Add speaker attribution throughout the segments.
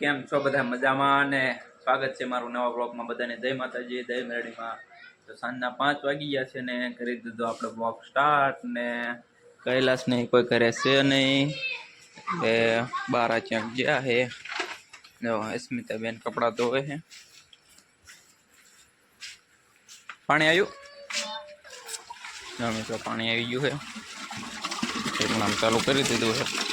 Speaker 1: કેમ છો બધા મજામાં અને સ્વાગત છે મારું નવા બ્લોગમાં બધાને. જય માતાજી, જય મેરડીમાં. તો સાંજના પાંચ વાગી ગયા છે ને કરી દીધો આપણે બ્લોગ સ્ટાર્ટ ને કૈલાસ નહીં, કોઈ કરે છે નહીં. એ બારા ક્યાંક ગયા છે જો અસ્મિતાબેન કપડાં ધોવે છે. પાણી આવ્યું? મિત્રો, પાણી આવી ગયું એક નામ ચાલુ કરી દીધું છે.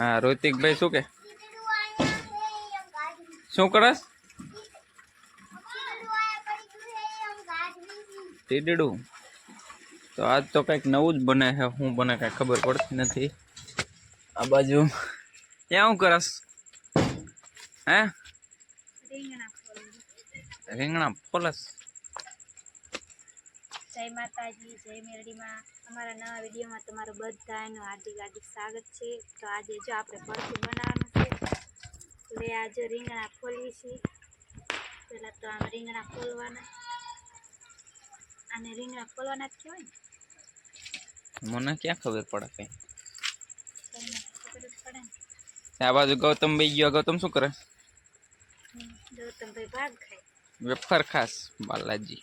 Speaker 1: હા રોતિકભાઈ શું કે? શું કરસ? ટીડડું. તો આજ તો કંઈક નવું જ બને છે શું બને કાંઈ ખબર પડતી નથી. આ બાજુ ત્યાં શું કરસ? હે? રીંગણા પોલસ.
Speaker 2: જય માતાજી જય મેરડીમાં. અમારા નવા વિડીયોમાં તમારું બધાનું હાર્દિક હાર્દિક સ્વાગત છે. તો આજે જો આપણે ભરતું બનાવવાનું છે એટલે આજે રીંગણા ફોલવી છે પહેલાં તો આમ રીંગણા ફોલવાના. અને રીંગણા ફોલવાના જ કહેવાય ને?
Speaker 1: મને ક્યાં ખબર પડે કઈ?
Speaker 2: ખબર પડે
Speaker 1: આ બાજુ ગૌતમ ભાઈ ગયો ગૌતમ શું કરે?
Speaker 2: ગૌતમભાઈ ભાઈ ભાગ ખાય.
Speaker 1: વેફર ખાસ બાલાજી.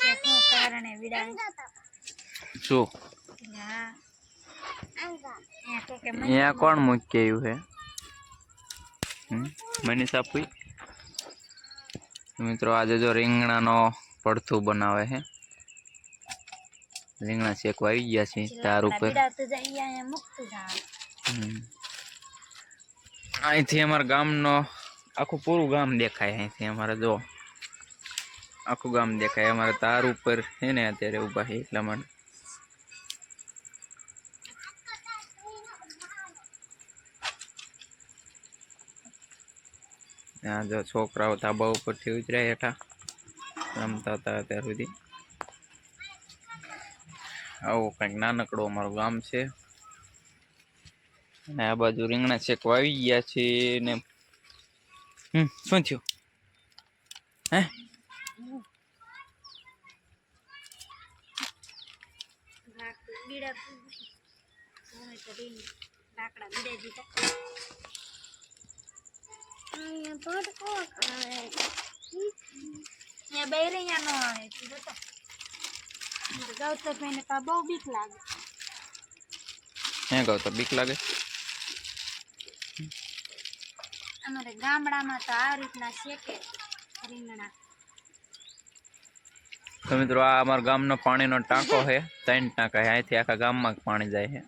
Speaker 1: હમ.
Speaker 2: કે શું કારણે બીડાવે
Speaker 1: શું
Speaker 2: એટલે હા અહીંયા કોકે મને
Speaker 1: અહીંયા કોણ મૂકી આવ્યું હે હમ? મનીષા પૂઈ મિત્રો આજે જો રીંગણાનો પડથું બનાવે છે રીંગણા શેકવા આવી ગયા છે
Speaker 2: જે
Speaker 1: તાર
Speaker 2: લાકડા
Speaker 1: ઉપર
Speaker 2: બીડાવતું જાય ઈ અહીંયા મૂકતું જાય
Speaker 1: હમ. અહીંથી અમારા ગામનો આખું પૂરું ગામ દેખાય અહીંથી અમારે જો આખું ગામ દેખાય. અમારે તાર ઉપર છે ને અત્યારે ઊભા છે એટલા માટે. ત્યાં જો છોકરાઓ ધાબા ઉપરથી ઉતર્યા હેઠા. રમતા હતા અત્યાર સુધી. આવું કંઈક નાનકડો અમારું ગામ છે. અને આ બાજુ રીંગણા શેકવા આવી ગયા છે ને. હમ, શું થયું?
Speaker 2: લાકડું બીડાવતું હોય હવે તો રીંગ લાકડા બીડાઈ દીધા અહીંયા બૈરે અહીંયા નો આવે તું જોતો ગૌતમભાઈને તો આ બહુ બીક લાગે
Speaker 1: હે કહું તો બીક લાગે
Speaker 2: અમારે ગામડામાં તો આ રીતના શેકે રીંગણા
Speaker 1: તો મિત્રો આ અમારા ગામનો પાણીનો ટાંકો છે ત્રણ ટાંકા છે અહીંથી આખા ગામમાં પાણી જાય છે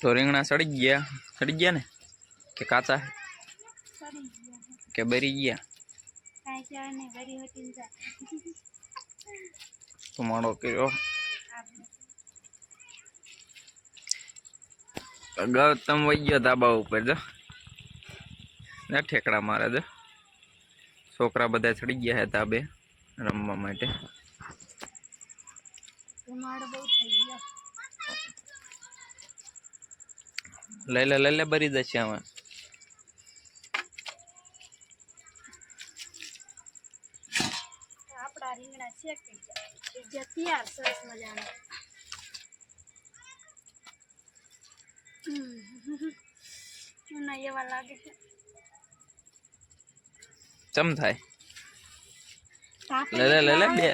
Speaker 1: તો રીંગણા સડી ગયા સડી ગયા ને કે કાચા છે?
Speaker 2: સડી ગયા
Speaker 1: કે બરી ગયા ધુમાડો કર્યો. ગૌતમ વહી ગયો ધાબા ઉપર જો. ને ઠેકડા મારે જો. છોકરા બધા ચડી ગયા હે ધાબે રમવા માટે. લઈ લે લઈ લે ભરી જશે આમાં
Speaker 2: આપણા રીંગણા શેકી ગયા એ જે તૈયાર સરસ મજાનો ના એવા લાગે છે
Speaker 1: ચમ થાય લે લે લે લે બે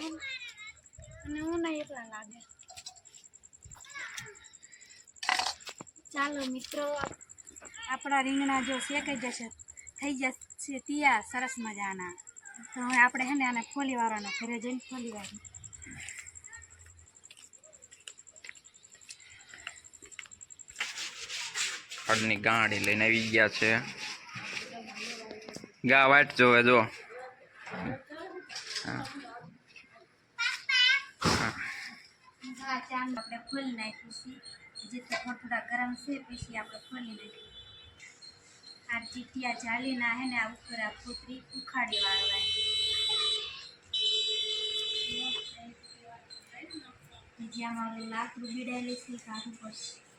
Speaker 2: અને હું ના એટલા લાગે ચાલો મિત્રો આપણા રીંગણા જો શેકાઈ જશે થઈ જશે તૈયાર સરસ મજાના તો હવે આપણે હે ને આને ફોલી વાળવાનો ઘરે જઈને ફોલી વાળી
Speaker 1: ખાડની ગાંડી લઈને આવી ગયા છે. ગા વાટ જોવે, જો.
Speaker 2: આ ચીટિયા ચાલી ના હે. ને આ ઉપર આ પુતરી ઉખાડી વાળવાની જે લાકડું બીડાયેલી છે, કાઢવું પડશે.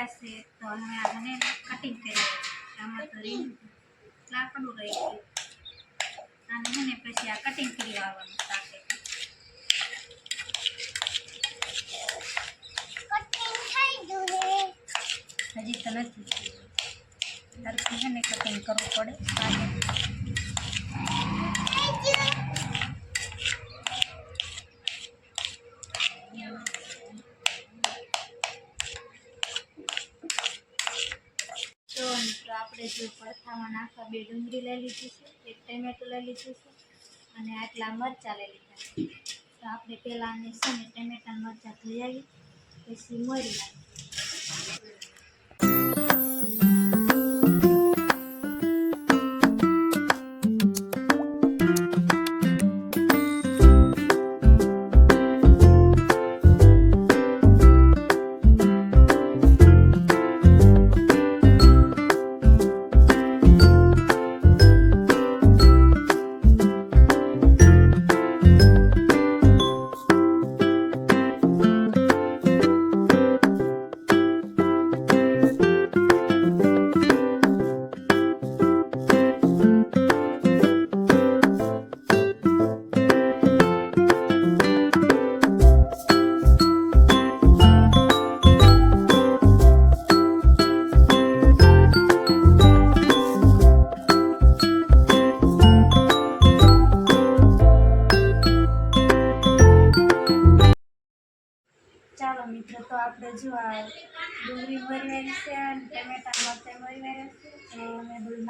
Speaker 2: ફોલાઈ જશે તો હવે આને કટિંગ કરી. આમાં તો લાકડું રહી ગયું. અને એને પછી આ કટિંગ કરી આવવાનું સાથે. હજી તો નથી. તારે કટિંગ કરવું પડે સાથે તો તો આપણે જો નાખવા બે ડુંગળી લઈ લીધી છે, એક ટમેટું લઈ લીધું છે અને આટલા મરચાં લઈ લીધા છે. તો આપણે પહેલાં ને છે ને ટમેટા મરચાં ધોઈ આવી પછી મરી નાખી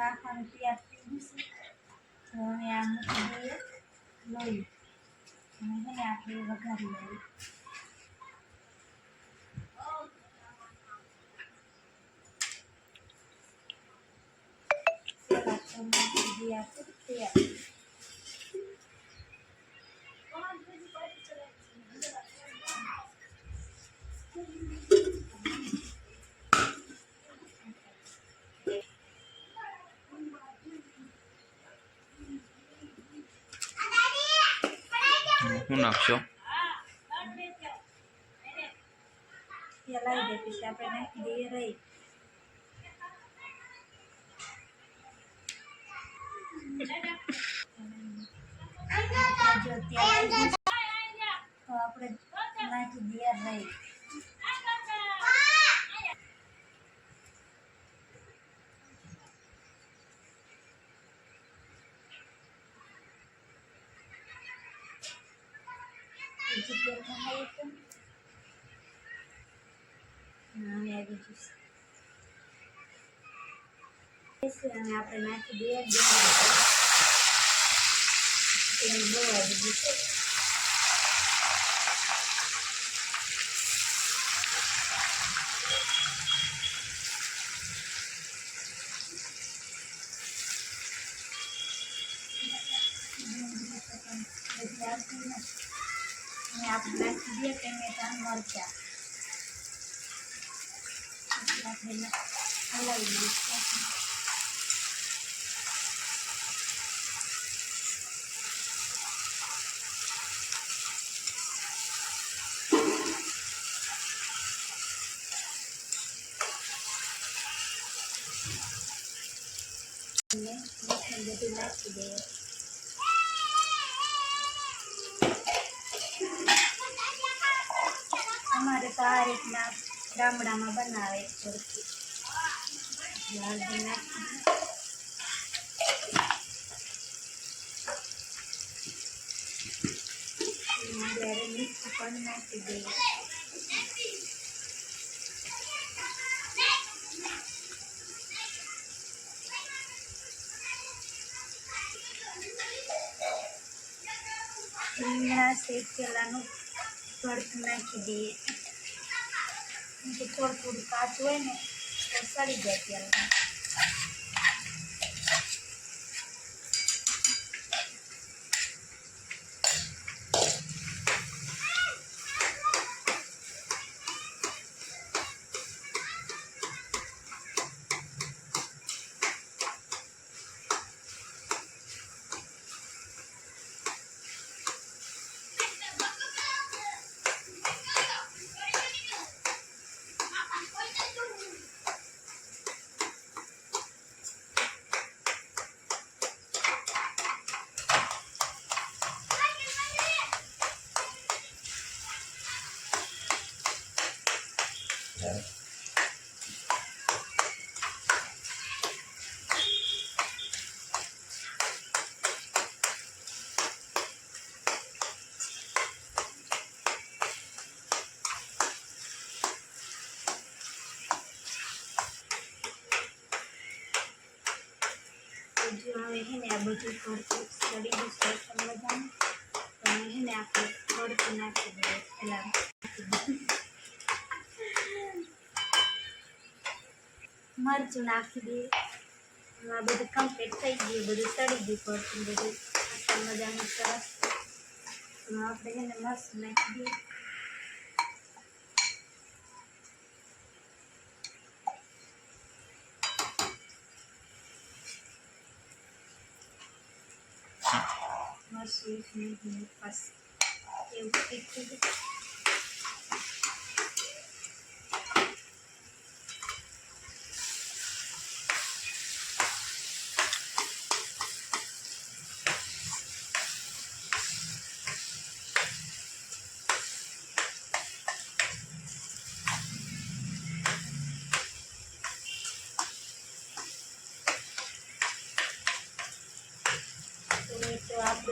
Speaker 2: અમે બધું નાખવાનું તૈયાર થઈ ગયું છે તો હવે આ મૂકી દઈએ લોહી અને છે ને આપણે વઘારી લઈએ પેલા તો મૂકી દઈએ આપણે તૈયાર
Speaker 1: શું નાખશો?
Speaker 2: પેલા દે પછી આપણે નાખી રહી. Gidiyorum Naya videos. guys é meu primeiro dia de Lembrou de você? Thank you. আপনার দিয়ে টমেটোর মরচা Terima! અમારે તો આ રીતના ગામડામાં બનાવે ભરતી હળદી નાખી ત્યારે મીઠું પણ નાખી દઈએ રીંગણા શેકેલાનું ભરત નાખી દઈએ. થોડું થોડું કાચું હોય ને તો સડી જાય તેલમાં હવે છે ને આ બધું ભરતું સડી ગયું છે એકદમ બધાને તો હવે છે ને આપણે ભરતું નાખી દઈએ પહેલાં મરચું નાખી દઈએ હવે આ બધું કમ્પ્લીટ થઈ ગયું બધું સડી ગયું ભરતું બધું આટલું મજાનું સરસ તો આપણે છે ને મસ્ત નાખી દઈએ vocês, né? Eu tudo.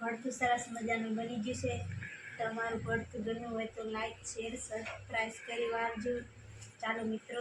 Speaker 2: ભરતું સરસ મજાનું બની ગયું છે. તમારું ભરતું ગમ્યું હોય તો લાઈક શેર સબસ્ક્રાઈબ કરી વાળજો ચાલો મિત્રો